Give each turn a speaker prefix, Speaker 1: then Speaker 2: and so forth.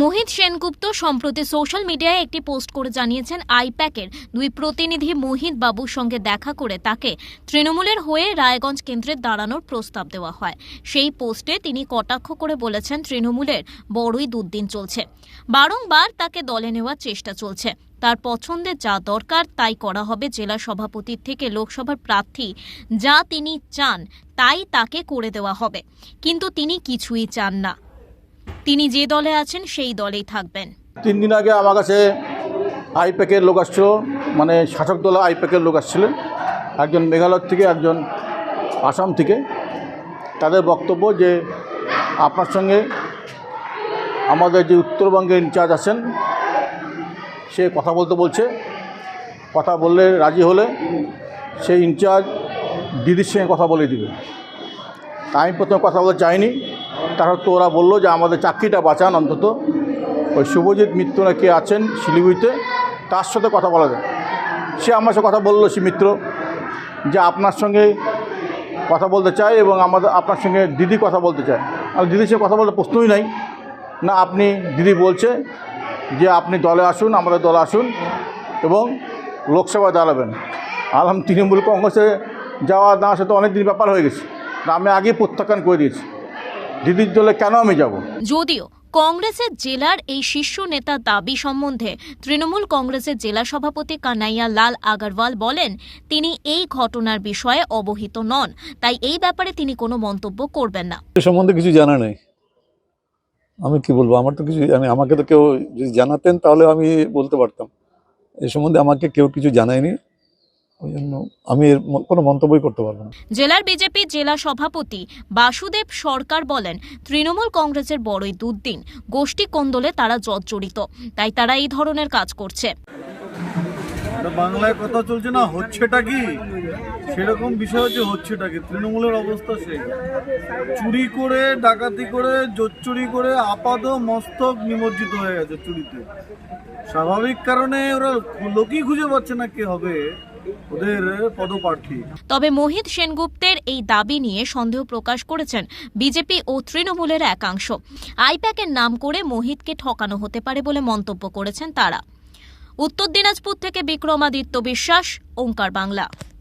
Speaker 1: মোহিত সেনগুপ্ত সম্প্রতি সোশ্যাল মিডিয়ায় একটি পোস্ট করে জানিয়েছেন, আইপ্যাকের দুই প্রতিনিধি মোহিত বাবুর সঙ্গে দেখা করে তাকে তৃণমূলের হয়ে রায়গঞ্জ কেন্দ্রে দাঁড়ানোর প্রস্তাব দেওয়া হয়। সেই পোস্টে তিনি কটাক্ষ করে বলেছেন, তৃণমূলের বড়ই দুর্দিন চলছে। বারংবার তাকে দলে নেওয়ার চেষ্টা চলছে। তার পছন্দের যা দরকার তাই করা হবে। জেলা সভাপতির থেকে লোকসভার প্রার্থী যা তিনি চান, তাই তাকে করে দেওয়া হবে। কিন্তু তিনি কিছুই চান না। তিনি যে দলে আছেন, সেই দলেই থাকবেন।
Speaker 2: তিন দিন আগে আমার কাছে আইপ্যাকের লোক আসছিল মানে শাসক দল আইপ্যাকের লোক আসছিলেন। একজন মেঘালয় থেকে, একজন আসাম থেকে। তাদের বক্তব্য যে, আপনার সঙ্গে আমাদের যে উত্তরবঙ্গের ইনচার্জ আছেন, সে কথা বলতে বলছে। কথা বললে রাজি হলে সেই ইনচার্জ দিদির সঙ্গে কথা বলে দিবে। আমি প্রথমে কথা বলতে চাইনি। তারপর তো ওরা বলল যে আমাদের চাকরিটা বাঁচান অন্তত। ওই শুভজিৎ মিত্র নাকি আছেন শিলিগুড়িতে, তার সাথে কথা বলা যায়। সে আমার সাথে কথা বলল সে মিত্র, যে আপনার সঙ্গে কথা বলতে চায় এবং আমাদের, আপনার সঙ্গে দিদি কথা বলতে চায়। আর দিদির সঙ্গে কথা বলতে প্রশ্নই নাই। না, আপনি, দিদি বলছে যে আপনি দলে আসুন, আমাদের দলে আসুন এবং লোকসভায় দাঁড়াবেন। আলহাম, তৃণমূল কংগ্রেসে যাওয়া না আসা তো অনেক দিন ব্যাপার হয়ে গেছে। আমি আগে প্রত্যাখ্যান করে দিয়েছি। দিদির দলে কেন আমি যাব?
Speaker 1: যদিও কংগ্রেসের জেলার এই শীর্ষ নেতার দাবি সম্বন্ধে তৃণমূল কংগ্রেসের জেলা সভাপতি কানাইয়া লাল আগারওয়াল বলেন তিনি এই ঘটনার বিষয়ে অবহিত নন তাই এই ব্যাপারে তিনি কোনো মন্তব্য করবেন না।
Speaker 3: এ সম্বন্ধে কিছু জানা নেই। আমি কি বলব? আমার তো কিছু জানি আমাকে তো কেউ যদি জানাতেন তাহলে আমি বলতে পারতাম। এ সম্বন্ধে আমাকে কেউ কিছু জানায়নি। ওই জন্য আমি এর কোনো মন্তব্যই করতে পারব না।
Speaker 1: জেলার বিজেপি জেলা সভাপতি বাসুদেব সরকার বলেন তৃণমূল কংগ্রেসের বড়ই দুর্দিন। গোষ্ঠী কোন্দলে তারা জর্জরিত। তাই তারা এই ধরনের কাজ করছে।
Speaker 4: বাংলায় কথা চলছে না হচ্ছেটা কি? সেরকম বিষয় হচ্ছে হচ্ছেটা কি? তৃণমূলের অবস্থা সেই। চুরি করে ডাকাতি করে জোচ্চুরি করে আপাদ মস্তক নিমজ্জিত হয়ে গেছে চুরিতে। স্বাভাবিক কারণে ওরা লোকই খুঁজে পাচ্ছে না কে হবে। ওদের পদপ্রার্থী।
Speaker 1: তবে মোহিত সেনগুপ্তের এই দাবি নিয়ে সন্দেহ প্রকাশ করেছেন বিজেপি ও তৃণমূলের একাংশ। আইপ্যাকের নাম করে মোহিতকে ঠকানো হতে পারে বলে মন্তব্য করেছেন তারা। উত্তর দিনাজপুর থেকে বিক্রমাদিত্য বিশ্বাস, ওঙ্কার বাংলা।